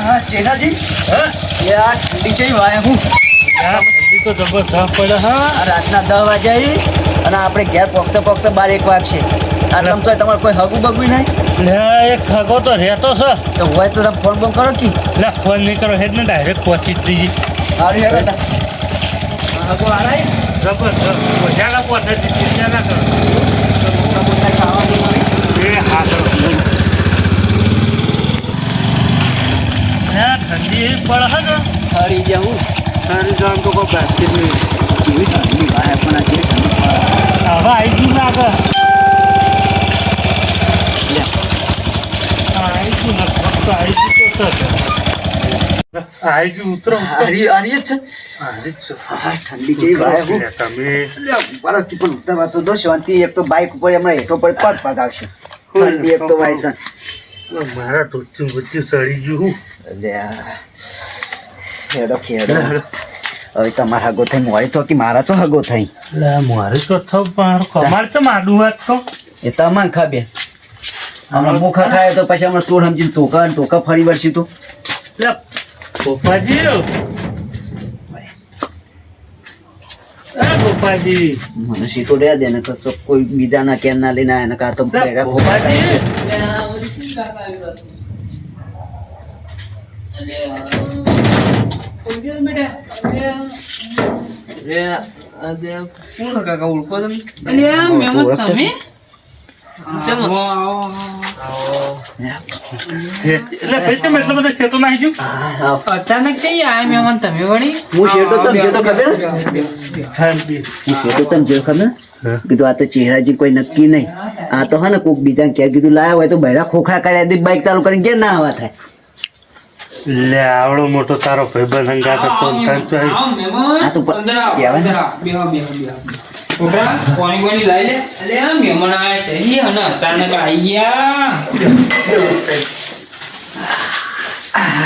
હા જેઠાજી હા? ઠંડી ચઈ વાય હું? ઠંડી તો જબરદસ્ત પડે હા. રાતના દસ વાગે આવી અને આપણે ઘેર પોકતે પોકતે બાર એક વાગશે આ તમ તો તમારે કોઈ હગું બગું નહીં? લે એક હગો તો રહેતો છે. તો હોય તો તમે ફોન બોન કરો કી? લે ફોન નહીં કરો હેડ ને ડાયરેક્ટ પહોંચી જ દીધી સારું હેડો હગો હારાય? જબરદસ્ત મજા ના પહોંચે ચિંતા ના કરો તો મોટા મોટા ખાવાનું મળે એ હા ચલો યાર ઠંડી પડે છે ને? હરી જાઉં. તારી જાણ તો કોઈ બાકી જ નહીં. જેવી ઠંડી વાય પણ આ જે. હવે આવી ગયું આવી ગયું ને ફક્ત આવી ગયું તો આવી ગયું ઉતરો હારી હારી જ છે. આવી જ છે. હા ઠંડી જેવી વાય હું. તમે. બરાબર પણ દો. શાંતિ એક તો બાઇક ઉપર એમણે હેઠો પર પગ પગ આવશે. ઠંડી એક તો વાય છે મારા ધોતી બચ્ચું સડી ગયું. હું હેડો ખેડો હવે તમારા હગો થઈ મોડી તો કે મારા તો હગો થઈ. લે મારે તો થવું પણ કમાર તો માડું વાત તો એ તમને ખાબે હમણાં મુખા ખાય તો પછી હમણાં તોડ સમજીને ટોકા અને ટોકા ફરી વળશી તું. લે ગોપાજી એ ગોપાજી મને સીટો રહ્યા દે ને કોઈ બીજા ના કેન ના લઈને આયા ને કાં તો ભેગા ગોપાજી તમે? અચાનક મહેમાન તમે વળી. હું તને જોતો ખબર? કીધું આ તો ચહેરાજી કોઈ નક્કી નહીં. આ તો હા ને કોઈક બીજા ક્યાં કીધું લાયા હોય તો બહેરા ખોખરા કર્યા દે બાઇક ચાલુ કરીને કે ના આવા થાય? લે આવડો મોટો તારો ભાઈબંધ હંગાત હતો ને તો આવી- આ તો. છોકરા પાણી પાણી લઈ લે. અલે આ મહેમાન આયા છે. ઈ હને અચાનક આઈ ગયા.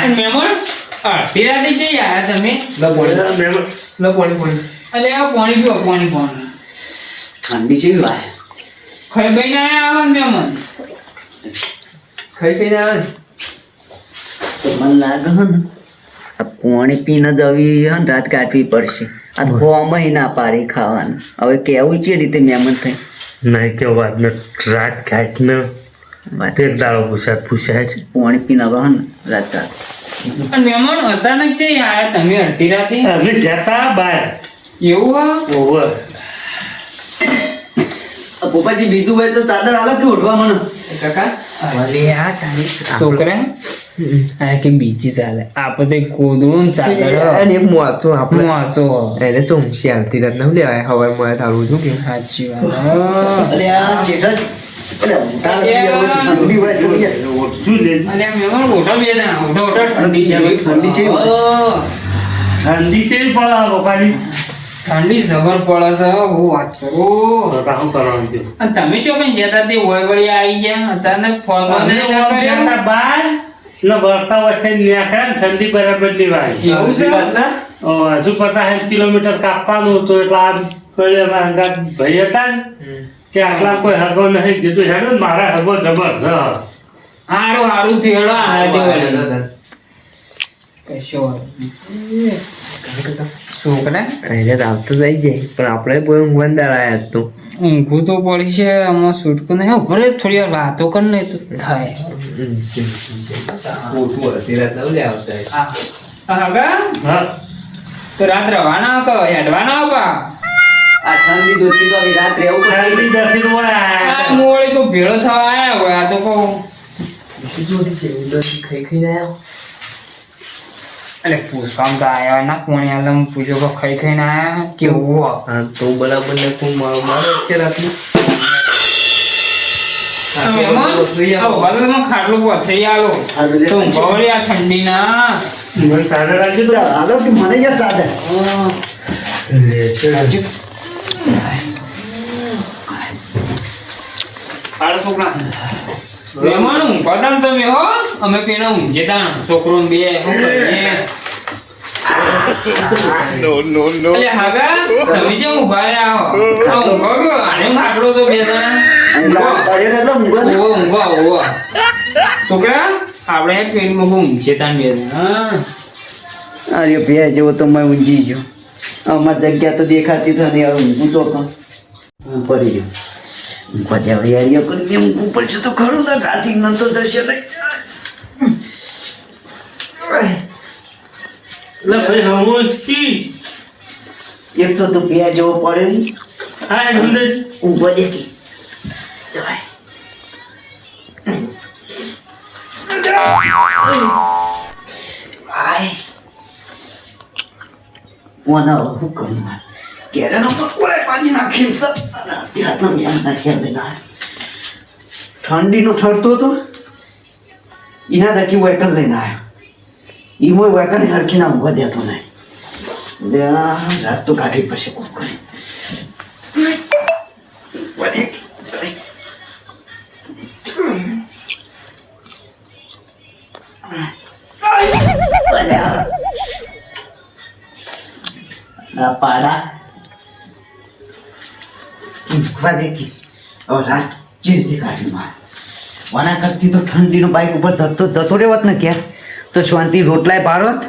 મહેમાન અડધી રાતે જઈ આયા તમે. મહેમાન- અલે આ પાણી પીઓ પાણી પાણી. ઠંડી છે ભાઈ ખાઈ બઈને આયા આવા ને મહેમાન? તો મને લાગે હે ને આ પાણી પીને જવી હે ને રાત કાઢવી પડશે. આ હોમાં ના પાડી ખાવાનું. હવે કેવું છે રીતે મહેમાન થઈ નહીં કે વાત ને રાત કાઢ ને. વાત તે દાડો પૂછાય પૂછાય છે. પાણી પીને હવે ને રાત કાઢ. મહેમાન અચાનક છે યાર તમે અડધી રાતે? અમે જતા બહાર એવું હા? ઓવર પપ્પાજી બીજું હોય તો ચાદર આલો કે ઉઠવા મને? કાકા છોકરા? આ કે બીજી ચાલે. આપણે તો કોદળું ને અને મોચો આપણે. વાંચો એને ચોમસી આવતી રાત ના લેવાય. હવે મને તારું શું કેવું સાચી વાત. અરે આ જેઠા જ- અરે મોટા નથી યાર, ઠંડી છે ઓઢો ઠંડી છે. ઠંડી છે. ઓહ, ઠંડી કેવી પડે ઠંડી જબર પડે છે. હું વાત કરું. કરવાનું તમે ચો કઈ જતા તે વળી આવી ગયા? અચાનક ફોન બાર બંધ ના વળતા વચ્ચે ન્યાખ્યા ને ઠંડી બરાબર લેવાય હજુ પચાસ કિલોમીટર કાપવાનું હતું એટલે આ પેલે અમારા ભાઈ હતા ને કે આટલા કોઈ હગો નહીં. કીધું હેડો ને મારા હગો જબરજસ્ત. હારું હારું થયું હેડો આ કશો છોકરા થઈ જાય પણ આપણે બહુ ઊંઘવાન દાડા આયા તો. ઊંઘું તો પડી છે આમાં છૂટકું નહીં. હા, ઘરે થોડી વાર વાતો કર નહીં તો થાય. ખોટું હતી રાત ના લે આવતા હા તો રાત રવાના કહો હેડવાના બા આ ઠંડી દોસ્તી તો રાત રહેવું. ઠંડી દસી તો આ મોળી તો ભેળો થવા આયા હોય આ તો કહું ખાઈ ખાઈને આવ્યા એટલે પૂછવામાં તો આયા ના કોણ આલમ પૂછો ખાઈ ખાઈને આયા કેવું તો બરાબર ને કોણ મારો મારો છે રાતનું ખાટલો પથરી આલો. તો ઊંઘવા આ ઠંડીના. મને ચાદર રાખજો તો. હાલો કે મને યાર ચાદર. હાલો છોકરા. મહેમાન ઊંઘવા તાણ તમે હો. અમે પેલા ઊંઘે છોકરો બે કરીએ. અલે હવે તમે જે ઊભા રહ્યા હો ઊંઘો ગયો આને ખાટલો તો બે જણા ને? ઓવો ઊંઘો ઓવો છોકરા આપણે હે પેનમાં બહુ ઊંઘે તાન બે જણા અરે બે જેવો તો મેં ઊંઘી ગયો અમાર જગ્યા તો દેખાતી તો નહીં ઊંઘું તો હું પડી ગયો ઊંઘવા દેવા યારીઓ કરીને ઊંઘવું પડશે તો ખરું ને રાતી ન તો જશે નહીં એટલે ભાઈ હમોજ કી? એક તો તું બે જેવો પડ્યો નહીં હા ઢૂંઢે ઊંઘવા દે કે. જવાય. આય કોના હુકમ કેરેનો પકોડે પાજી નાખી છે ત્યારનો મેં નાખ્યા બેના ઠંડીનો ઠરતો હતો. એના દકી વેકન લઈને આવ્યો. ઈ મોય વેકન હરખી ના ઊંઘવા દેતો નહીં લે આ રાત તો કાઢવી પડશે કોક કરી વધે આ પાડા ઊંઘવા દે કે હવે રાત ચીજથી કાઢી માર વાના કરતી તો ઠંડીનો બાઈક ઉપર જતો તો શાંતિ રોટલાય પાડોત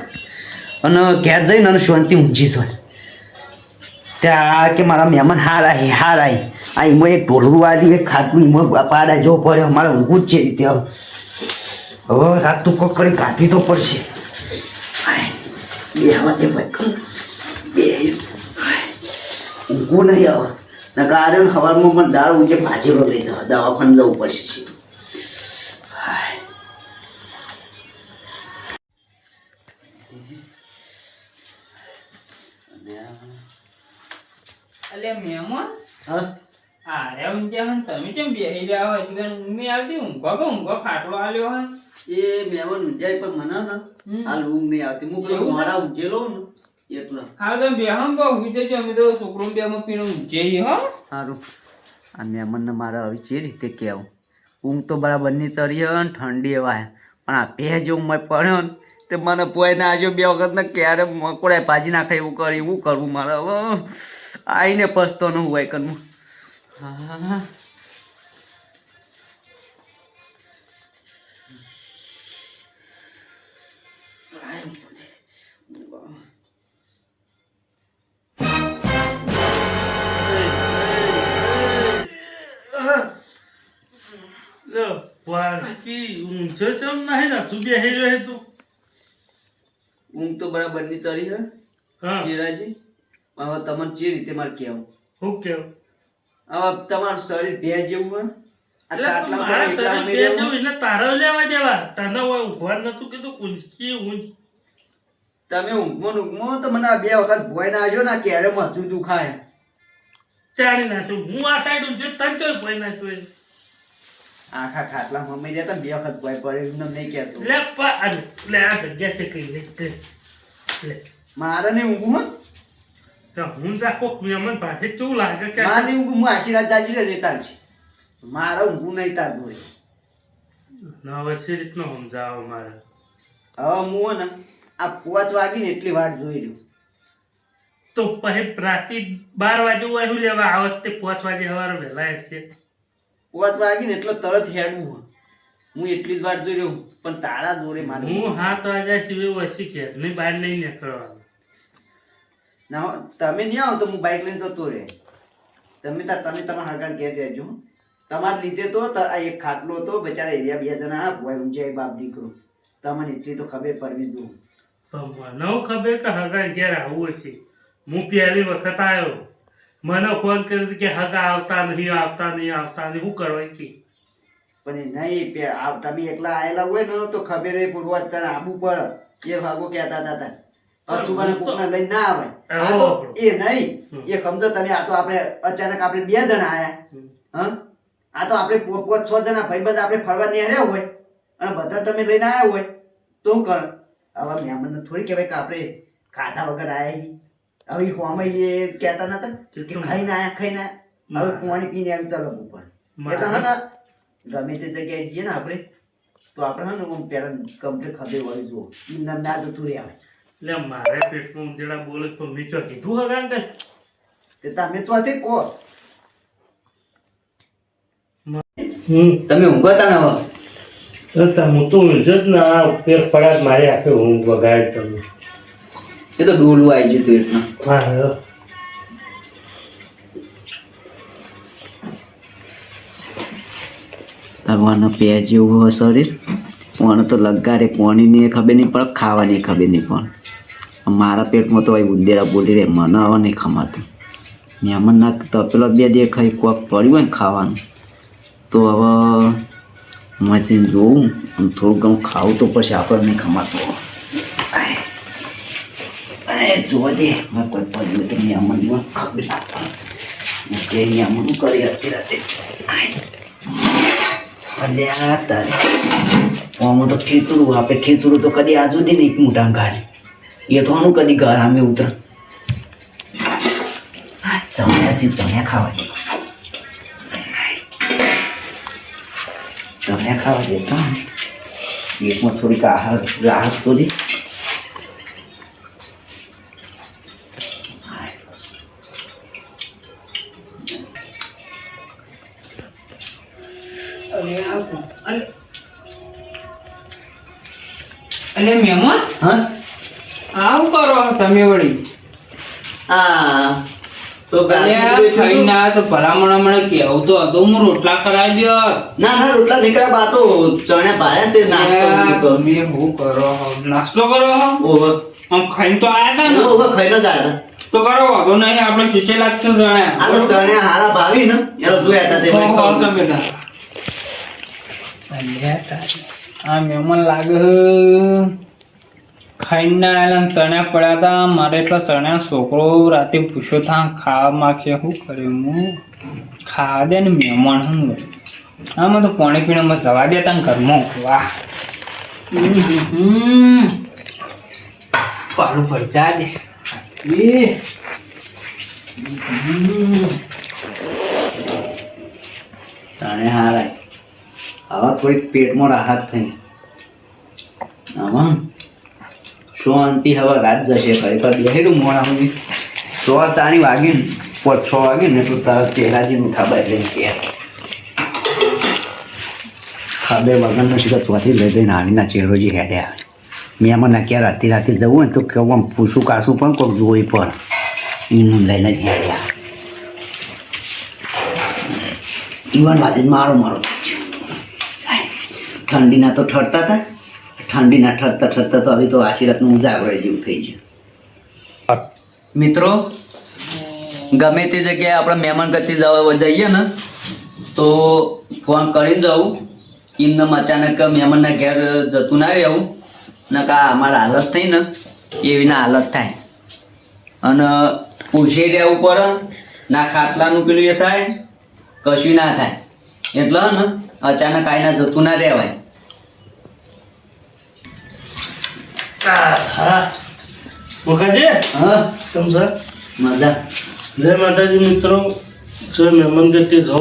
અને ઘેર જઈને અને શાંતિ ઊંઘી જોત ત્યાં કે મારા મહેમાન હાર આવી હાર આવી આ એમાં એક ઢોલરું આવ્યું, એક ખાટલું એમાં પાડા જો પડ્યો. મારે ઊંઘું જ છે રીતે હવે રાત તો કોક કરી કાઢવી તો પડશે. બે હવા ભાઈ બે. ઊંઘું નહીં આવે. ને કારણ હવારમાં પણ દાળ ઊંઘે ભાજી લઈ જવા. દવાખાને જવું પડશે સીધું. અલે મહેમાન હા. ઊંચે હન તમે કેમ બેહી રહ્યા હોય? તીકન મેં આવતી ઊંઘો કે ઊંઘો? ખાટલો આલ્યો હોય એ મહેમાન ઊંઝાય પણ મને ને. હાલ ઊંઘ નહીં આવતી. હું પેલો મોડા ઊંઘેલો ને એટલે. હા તમે બેહમ બહુ. ઊંઘી છે અમે તો છોકરો બેહમ પીને ઊંઘે હો. સારું. આ મહેમાનને મારે હવે જે રીતે કહેવું. ઊંઘ તો બરાબરની ચડી હોય ને ઠંડી એવાય પણ આ બે જો મેં પડ્યો ને તે મને પોઈને આજો બે વખત ને ક્યારે મકોડાય ભાજી નાખે એવું કરી એવું કરવું મારે હવે? આવીને પસતો ન હોય કનું હા. લો વારકી ઊંઝો ચમ નહીં ને તું રહે તું? ઊંઘ તો બરાબરની ચડી હે હા. જીરાજી હવે તમને જે રીતે મારે કહેવું. હું કેવું? હવે તમારું શરીર બે જેવું હોય? એટલે મારા તમે શરીર બે રહેવું. જેવું એટલે તારો લેવા દેવા. તને હોય ઊંઘવા નતું કીધું ઊંચકી ઊંચ. તમે ઊંઘમો ને તો મને આ બે વખત ભોય ના ને ક્યારે મથું દુખાય ચાણી નાખ્યું. હું આ સાઈડ ઊંચો તને ચોય ભોય નાખ્યું આખા ખાટલા મમ્મી રહ્યા બે વખત ભોય પડે એમને નહીં કહેતો. લે લે આ જગ્યા છે કઈ લે મારે નહીં ઊંઘું હું જા કોક મહેમાન પાસે કેવું લાગે કે મારે ઊંઘું હું આશીર્વાદ જાજી રે રેતા છે મારો ઊંઘું નહીં તાર જોડે ના હવે સી રીતનો સમજાવો મારે? હવે હું ને આ પાંચ વાગીને એટલી વાર જોઈ રહ્યું તો પછી રાતે બાર વાગે હોય શું લેવા? આવત તે પાંચ વાગે સવારે વહેલા છે પાંચ વાગીને એટલો તરત હેડવું હે. હું એટલી જ વાર જોઈ રહ્યો પણ તારા જોડે મારે હું હાથ વાગ્યા સિવાય વસી કે નહીં બહાર નહીં નીકળવાનું. ના તમે નહીં આવો તો હું બાઇક લઈને જતો રહે. તમે તમે તમારા હગાન ઘેર હો. તમારે લીધે તો આ એક ખાટલો હતો બચારા એરિયા બે જણા આ ભોય ઊંચાઈ બાપ દીકરો. તમને એટલી તો ખબર પડવી દઉં નવ મને ખબર કે હગા ઘેર આવું છે હું પહેલી વખત આવ્યો મને ફોન કર્યો કે હગા આવતા નહીં આવતા નહીં આવતા નહીં. શું કરવા કે પણ નહીં તમે એકલા આવેલા હોય ને તો ખબર એ પૂર્વજ તને આબુ પડે એ ભાગો કહેતા હતા અચુબાને કોકને લઈને ના આવે. આ તો એ નહીં. એ સમજો તમે આ તો આપણે અચાનક આપણે બે જણા આયા. હ? આ તો આપણે પોત છ જણા ભાઈબંધ આપણે ફરવા નીકળ્યા હોય અને બધા તમે લઈને આવ્યા હોય. તો હું કર? હવે મહેમાનને થોડી કહેવાય કે આપણે ખાધા વગર આયા હવે ઈ એ કહેતા નતા કે ખાઈને આયા ખાઈને હવે પાણી પીને આવી ચાલો ઉપર એટલે હા ને ગમે તે જગ્યાએ જઈએ ને આપણે તો આપણે હા ને આમ કમ્પ્લીટ ખબર હોય જુઓ. ઈ ના જતું રહે એટલે મારે પેટમાં ઉંદેડા બોલે તો મીચો કીધું હગા કે તે તમે ચોથે કો તમે ઊંઘતા ના હો. હવે હું તો ઊંઘ જ ને આ પેર પડાત મારી હું ઊંઘ બગાડ તમે. એ તો ડોલું આવી જતું એટલા. હા હા ભગવાનનો પે જેવું હોય શરીર. પણ તો લગાડે પોણીની ખબર નહીં પણ ખાવાની ખબર નહીં પણ મારા પેટમાં તો ભાઈ ઉંદેરા બોલી રહે મને હવે નહીં ખમાતું. મહેમાન ના તો પેલો બે દેખાય કોક પડ્યું હોય ને ખાવાનું. તો હવે મચીને જોઉં, અને થોડું ઘણું ખાવું તો પછી આપણને નહીં ખમાતું. જોવા દે મેં તો મહેમાન ખબર ના કરી હતી રાતે. અલ્યા તારે. તો ખીચડું, આપણે ખીચડું તો કદી આ સુધી નહીં મોટા ગાડી આનું કદી ઘર આમે ઉતર ચણ્યા સી ચણ્યા ખાવા દે ચણ્યા ખાવા દે તો પેટમાં થોડીક આહાર રાહત તો દે અલે મહેમાન હા આવું કરો તમે વળી. હા. તો ખાઈ ના તો ભલામણ મને કેવું તો હતો હું રોટલા કરાવી દો ના ના રોટલા નીકળ્યા બા તો ચણ્યા પાડ્યા તે નાસ્તો તમે હું કરો? નાસ્તો કરો હો? ઓવર આમ ખાઈને તો આયા હતા ને? ઓવર ખાઈને જ આયા તો. કરો વાંધો નહીં આપણે સીચેલા જ છે આ તો જણા ચણ્યા હારા ભાવી ને. એનો જોયા હતા તે તમે. આ મેમન લાગે હે. ખાઈને આયેલા ને ચણ્યા પડ્યા હતા મારે એટલા ચણ્યા છોકરો રાતે પૂછ્યો થા ખાવા માગશે શું કર્યું? હું ખાવા દે ને મહેમાન હું આમાં તો પાણી પીણામાં જવા દેતા તા ઘરમાં. વાહ. પાલું ભરતા દે. એ. ચણે હારા આવા થોડીક પેટમાં રાહત થઈ. આમાં શાંતિ હવે રાત જશે ખરેખર બેહેલું મોડા સો ચાણી વાગી ને પાંચ છ વાગે ને તો તારા ચહેરાજી ઉઠા બાય લઈને કે. ખાબે વગરનો શીખર ચોથી લઈ જઈને આવીના ચહેરોજી જે આવે મેં મને ક્યાં રાતે રાતે જવું હોય તો કેવું આમ પૂછું કાશું પણ કોઈક જોઈ પણ. એનું લઈને જ હેડ્યા. ઈવન વાદે મારો મારો ઠંડીના તો ઠરતા હતા. ઠંડીના ઠરતા ઠરતા તો હવે તો આશીર્વાદનું જાગરણ જેવું થઈ ગયું. મિત્રો, ગમે તે જગ્યાએ આપણે મહેમાન કરતી જવા જઈએ ને, તો ફોન કરીને જવું એમને અચાનક મહેમાનના ઘેર જતું ના રહેવું. નકા અમારા હાલત થઈ ને એવીના હાલત થાય. અને પૂછી રહેવું પડે, ના ખાટલાનું પેલું એ થાય, કશું ના થાય. એટલે ને, અચાનક આઈને જતું ના રહેવાય. હા. મુખાજી હા. સમજા મજા. જય માતાજી મિત્રો. જો મહેમાન ગતિ જો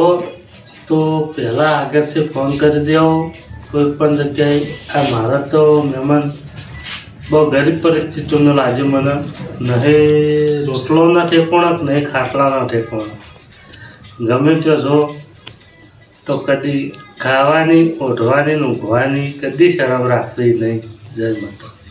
તો પહેલાં આગળથી ફોન કરી દેવો કોઈ પણ જગ્યાએ આ મારા તો મહેમાન બહુ ગરીબ પરિસ્થિતિનો લાગ્યો મને. નહીં રોટલોના ઠેકોણા નહીં ખાટલાના ઠેકોણા ગમે ત્યાં જો તો કદી ખાવાની ઓઢવાની ને ઊંઘવાની કદી શરમ રાખવી નહીં. જય માતા